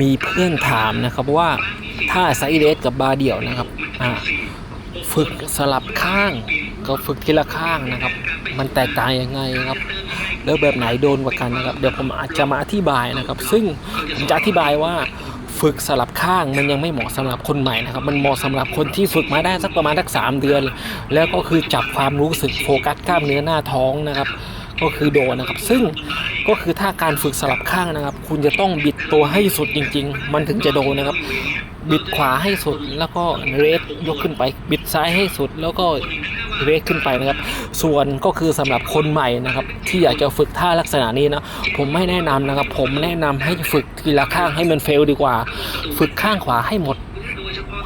มีเพื่อนถามนะครับว่าถ้าไซเดสกับบาเดี่ยวนะครับฝึกสลับข้างกับฝึกทีละข้างนะครับ มันแตกต่างยังไงครับแล้วแบบไหนโดนกว่ากันนะครับ เดี๋ยวผมอาจจะมาอธิบายนะครับ ซึ่งผมจะอธิบายว่าฝึกสลับข้างมันยังไม่เหมาะสำหรับคนใหม่นะครับ มันเหมาะสำหรับคนที่ฝึกมาได้สักประมาณสักสามเดือน แล้วก็คือจับความรู้สึกโฟกัสกล้ามเนื้อหน้าท้องนะครับ ก็คือโดนะครับ ซึ่งก็คือถ้าการฝึกสลับข้างนะครับ คุณจะต้องบิดตัวให้สุดจริง ๆ มันถึงจะโดนะครับ บิดขวาให้สุดแล้วก็เรสยกขึ้นไป บิดซ้ายให้สุดแล้วก็เรสขึ้นไปนะครับ ส่วนก็คือสำหรับคนใหม่นะครับ ที่อยากจะฝึกท่าลักษณะนี้นะผมไม่แนะนำนะครับ ผมแนะนำให้ฝึกทีละข้างให้มันเฟลดีกว่า ฝึกข้างขวาให้หมด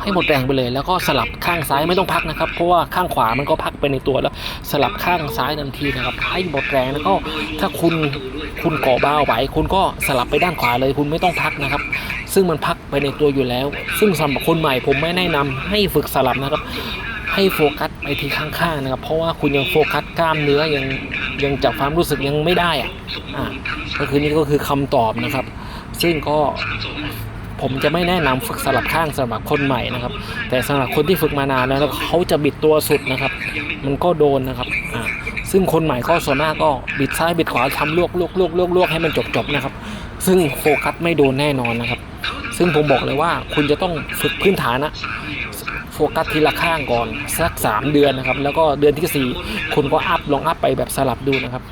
ให้หมดแรงไปเลย แล้วก็สลับข้างซ้ายไม่ต้องพักนะครับ เพราะว่าข้างขวามันก็พักไปในตัวแล้ว สลับข้างซ้ายทันทีนะครับให้หมดแรงแล้วก็ถ้าคุณคุณก่อบ้าไหวคุณก็สลับไปด้านขวาเลย คุณไม่ต้องพักนะครับ ซึ่งมันพักไปในตัวอยู่แล้ว ซึ่งสำหรับคนใหม่ผมไม่แนะนำให้ฝึกสลับนะครับให้โฟกัสไปที่ข้างๆนะครับ เพราะว่าคุณยังโฟกัสกล้ามเนื้อยังยังจับความรู้สึกยังไม่ได้อะอะก็คือนี่ก็คือคำตอบนะครับ ซึ่งก็ ผมจะไม่แนะนำฝึกสลับข้างสำหรับคนใหม่นะครับ แต่สำหรับคนที่ฝึกมานานแล้วเขาจะบิดตัวสุดนะครับ มันก็โดนนะครับอ่าซึ่งคนใหม่ก็ส่วนมากก็บิดซ้ายบิดขวาทำลวกลวกลวกลวกลวกให้มันจบจบนะครับ ซึ่งโฟกัสไม่โดนแน่นอนนะครับ ซึ่งผมบอกเลยว่าคุณจะต้องฝึกพื้นฐานนะโฟกัสทีละข้างก่อนสัก 3 เดือนนะครับ แล้วก็เดือนที่ 4 คุณก็อัพลองอัพไปแบบสลับดูนะครับ